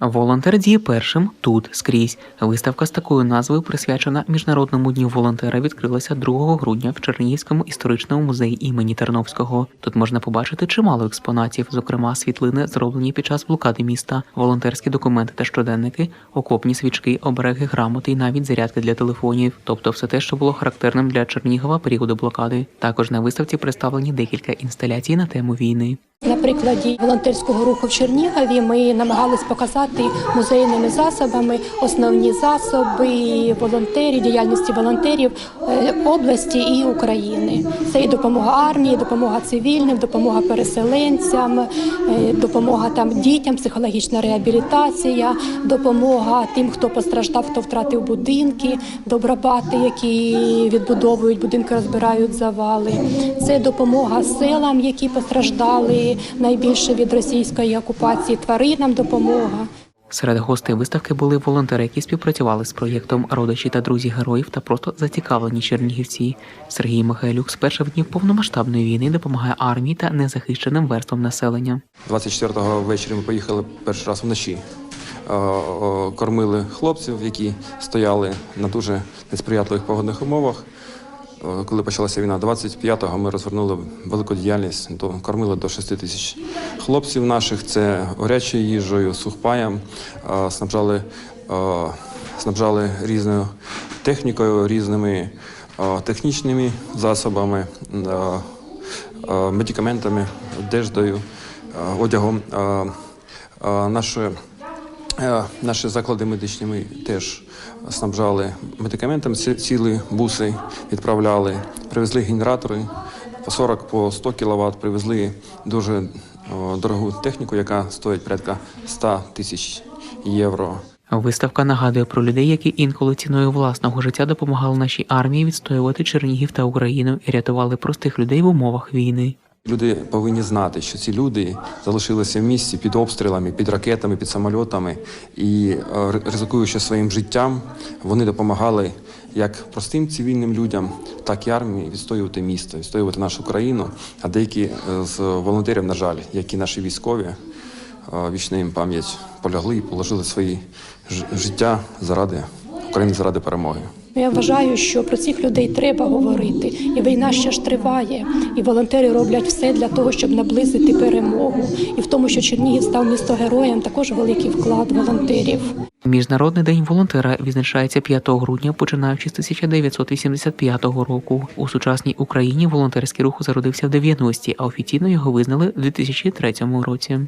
Волонтер діє першим тут скрізь. Виставка з такою назвою, присвячена Міжнародному дню волонтера, відкрилася 2 грудня в Чернігівському історичному музеї імені Терновського. Тут можна побачити чимало експонатів, зокрема світлини, зроблені під час блокади міста, волонтерські документи та щоденники, окопні свічки, обереги, грамоти і навіть зарядки для телефонів, тобто все те, що було характерним для Чернігова періоду блокади. Також на виставці представлені декілька інсталяцій на тему війни. На прикладі волонтерського руху в Чернігові ми намагались показати музейними засобами основні засоби волонтерів, діяльності волонтерів е, області і України. Це і допомога армії, допомога цивільним, допомога переселенцям, е, допомога там дітям, психологічна реабілітація, допомога тим, хто постраждав, хто втратив будинки, добробати, які відбудовують будинки, розбирають завали. Це допомога селам, які постраждали найбільше від російської окупації, тваринам допомога. Серед гостей виставки були волонтери, які співпрацювали з проєктом Родичі та друзі героїв та просто зацікавлені чернігівці. Сергій Михайлюк з перших днів повномасштабної війни допомагає армії та незахищеним верствам населення. 24-го ввечері ми поїхали перший раз вночі. Е, е, Кормили хлопців, які стояли на дуже несприятливих погодних умовах. Е, Коли почалася війна, 25-го ми розвернули велику діяльність, до, кормили до 6 тисяч хлопців наших. Це горячою їжею, сухпаєм, е, снабжали, е, снабжали різною технікою, різними технічними засобами, медикаментами, одеждою, одягом. Е, Наші, е, заклади медичні ми теж снабжали медикаментами, ці- цілі буси відправляли, привезли генератори по 40 по 100 кВт, привезли дуже о, дорогу техніку, яка стоїть порядка 100 тисяч євро. Виставка нагадує про людей, які інколи ціною власного життя допомагали нашій армії відстоювати Чернігів та Україну і рятували простих людей в умовах війни. Люди повинні знати, що ці люди залишилися в місті під обстрілами, під ракетами, під самольотами, і е, ризикуючи своїм життям, вони допомагали як простим цивільним людям, так і армії відстоювати місто, відстоювати нашу країну. А деякі е, з волонтерів, на жаль, які наші військові, е, вічна їм пам'ять полягли і положили свої життя заради України, заради перемоги. Я вважаю, що про цих людей треба говорити, і війна ще ж триває. І волонтери роблять все для того, щоб наблизити перемогу. І в тому, що Чернігів став місто героєм, також великий вклад волонтерів. Міжнародний день волонтера відзначається 5 грудня, починаючи з 1985 року. У сучасній Україні волонтерський рух зародився в 90-ті, а офіційно його визнали в 2003 році.